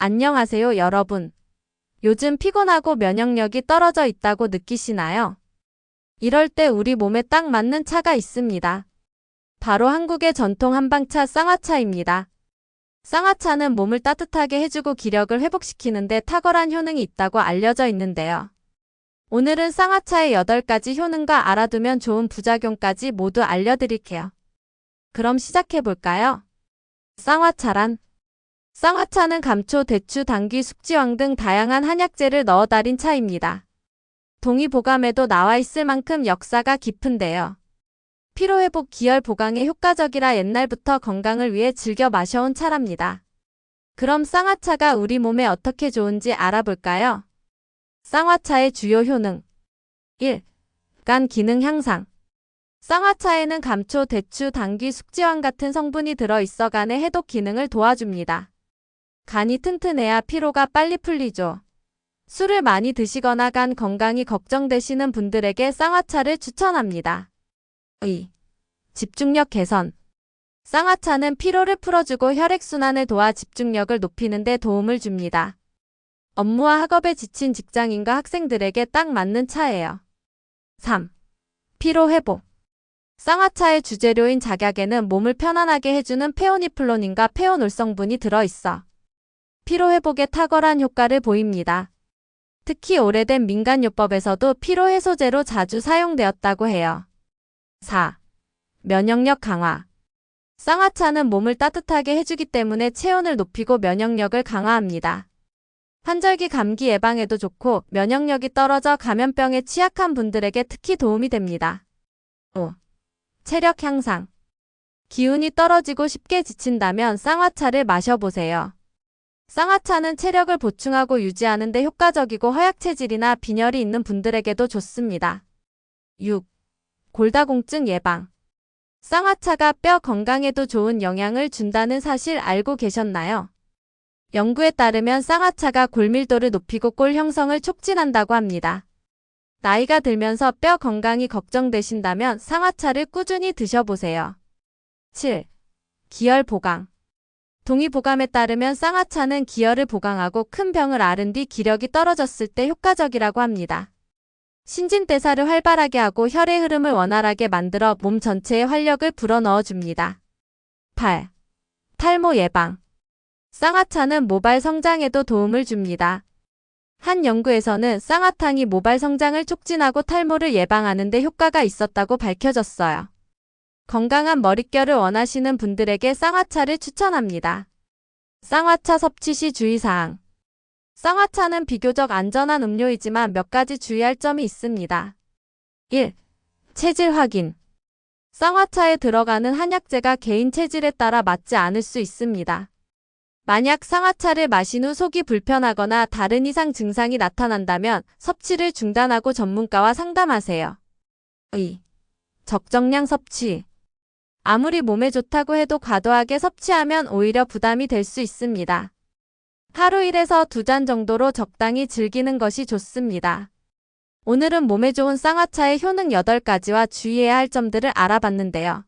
안녕하세요, 여러분. 요즘 피곤하고 면역력이 떨어져 있다고 느끼시나요? 이럴 때 우리 몸에 딱 맞는 차가 있습니다. 바로 한국의 전통 한방차 쌍화차입니다. 쌍화차는 몸을 따뜻하게 해주고 기력을 회복시키는데 탁월한 효능이 있다고 알려져 있는데요. 오늘은 쌍화차의 8가지 효능과 알아두면 좋은 부작용까지 모두 알려드릴게요. 그럼 시작해볼까요? 쌍화차란 쌍화차는 감초, 대추, 당귀, 숙지황 등 다양한 한약재를 넣어 달인 차입니다. 동의보감에도 나와 있을 만큼 역사가 깊은데요. 피로회복 기혈 보강에 효과적이라 옛날부터 건강을 위해 즐겨 마셔온 차랍니다. 그럼 쌍화차가 우리 몸에 어떻게 좋은지 알아볼까요? 쌍화차의 주요 효능 1. 간 기능 향상 쌍화차에는 감초, 대추, 당귀, 숙지황 같은 성분이 들어있어 간의 해독 기능을 도와줍니다. 간이 튼튼해야 피로가 빨리 풀리죠. 술을 많이 드시거나 간 건강이 걱정되시는 분들에게 쌍화차를 추천합니다. 2. 집중력 개선 쌍화차는 피로를 풀어주고 혈액순환을 도와 집중력을 높이는 데 도움을 줍니다. 업무와 학업에 지친 직장인과 학생들에게 딱 맞는 차예요. 3. 피로 회복 쌍화차의 주재료인 작약에는 몸을 편안하게 해주는 페오니플로닌과 페오놀 성분이 들어있어 피로 회복에 탁월한 효과를 보입니다. 특히 오래된 민간요법에서도 피로 해소제로 자주 사용되었다고 해요. 4. 면역력 강화 쌍화차는 몸을 따뜻하게 해주기 때문에 체온을 높이고 면역력을 강화합니다. 환절기 감기 예방에도 좋고 면역력이 떨어져 감염병에 취약한 분들에게 특히 도움이 됩니다. 5. 체력 향상 기운이 떨어지고 쉽게 지친다면 쌍화차를 마셔보세요. 쌍화차는 체력을 보충하고 유지하는 데 효과적이고 허약체질이나 빈혈이 있는 분들에게도 좋습니다. 6. 골다공증 예방 쌍화차가 뼈 건강에도 좋은 영향을 준다는 사실 알고 계셨나요? 연구에 따르면 쌍화차가 골밀도를 높이고 골 형성을 촉진한다고 합니다. 나이가 들면서 뼈 건강이 걱정되신다면 쌍화차를 꾸준히 드셔보세요. 7. 기혈 보강 동의보감에 따르면 쌍화차는 기혈을 보강하고 큰 병을 앓은 뒤 기력이 떨어졌을 때 효과적이라고 합니다. 신진대사를 활발하게 하고 혈의 흐름을 원활하게 만들어 몸 전체에 활력을 불어넣어 줍니다. 8. 탈모 예방 쌍화차는 모발 성장에도 도움을 줍니다. 한 연구에서는 쌍화탕이 모발 성장을 촉진하고 탈모를 예방하는 데 효과가 있었다고 밝혀졌어요. 건강한 머릿결을 원하시는 분들에게 쌍화차를 추천합니다. 쌍화차 섭취 시 주의사항 쌍화차는 비교적 안전한 음료이지만 몇 가지 주의할 점이 있습니다. 1. 체질 확인 쌍화차에 들어가는 한약재가 개인 체질에 따라 맞지 않을 수 있습니다. 만약 쌍화차를 마신 후 속이 불편하거나 다른 이상 증상이 나타난다면 섭취를 중단하고 전문가와 상담하세요. 2. 적정량 섭취 아무리 몸에 좋다고 해도 과도하게 섭취하면 오히려 부담이 될 수 있습니다. 하루 1에서 2잔 정도로 적당히 즐기는 것이 좋습니다. 오늘은 몸에 좋은 쌍화차의 효능 8가지와 주의해야 할 점들을 알아봤는데요.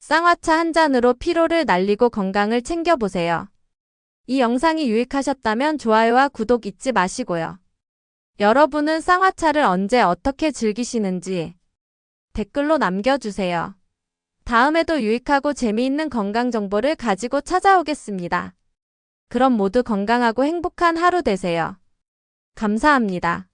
쌍화차 한 잔으로 피로를 날리고 건강을 챙겨보세요. 이 영상이 유익하셨다면 좋아요와 구독 잊지 마시고요. 여러분은 쌍화차를 언제 어떻게 즐기시는지 댓글로 남겨주세요. 다음에도 유익하고 재미있는 건강 정보를 가지고 찾아오겠습니다. 그럼 모두 건강하고 행복한 하루 되세요. 감사합니다.